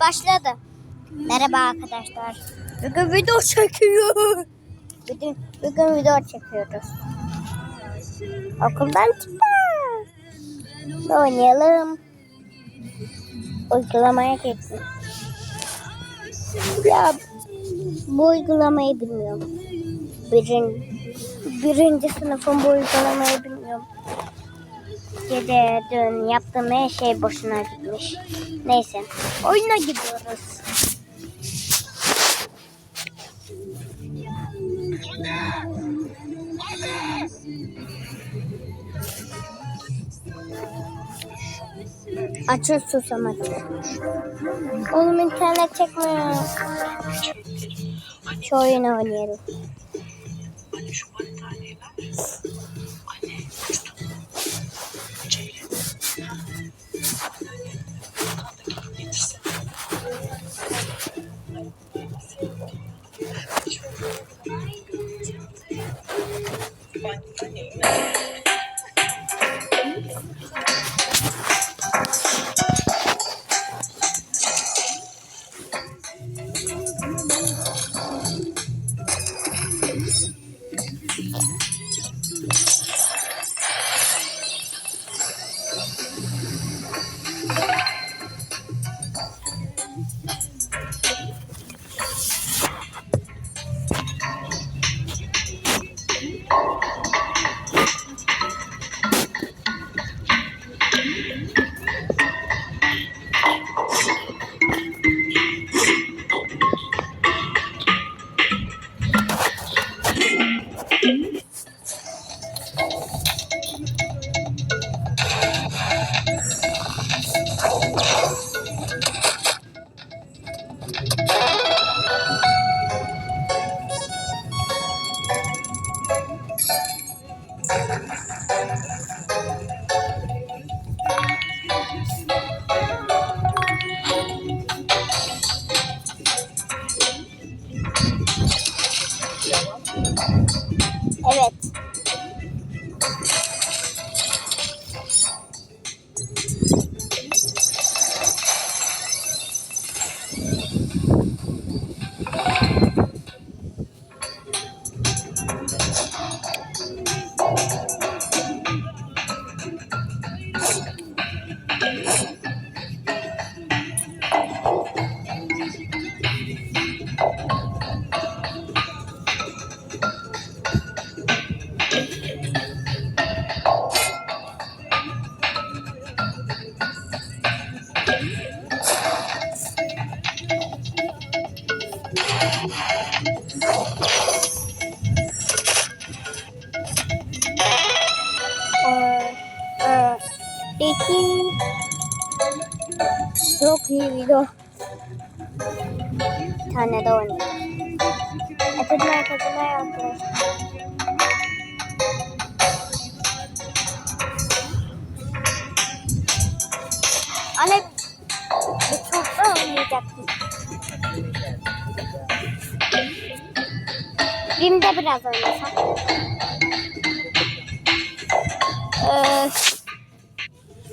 Başladı. Merhaba arkadaşlar. Bugün video çekiyor. Bugün, bugün video çekiyoruz. Okuldan çıkma. Oynayalım. Uygulamaya gittim. Ya bu uygulamayı bilmiyorum. Birin, birinci sınıfın bu uygulamayı bilmiyorum. Gece dün yaptığım her şey boşuna gitmiş. Neyse oyuna gidiyoruz. Açıl susam açıl. Oğlum internet çekmiyor. Şu oyunu oynayalım. 欢迎 taking Rocky video Tanada oynuyor. Kadınlar kadınlar arkadaşlar. Anne bir topla oynayacaktım. Rim'de biraz oynasam. Ee,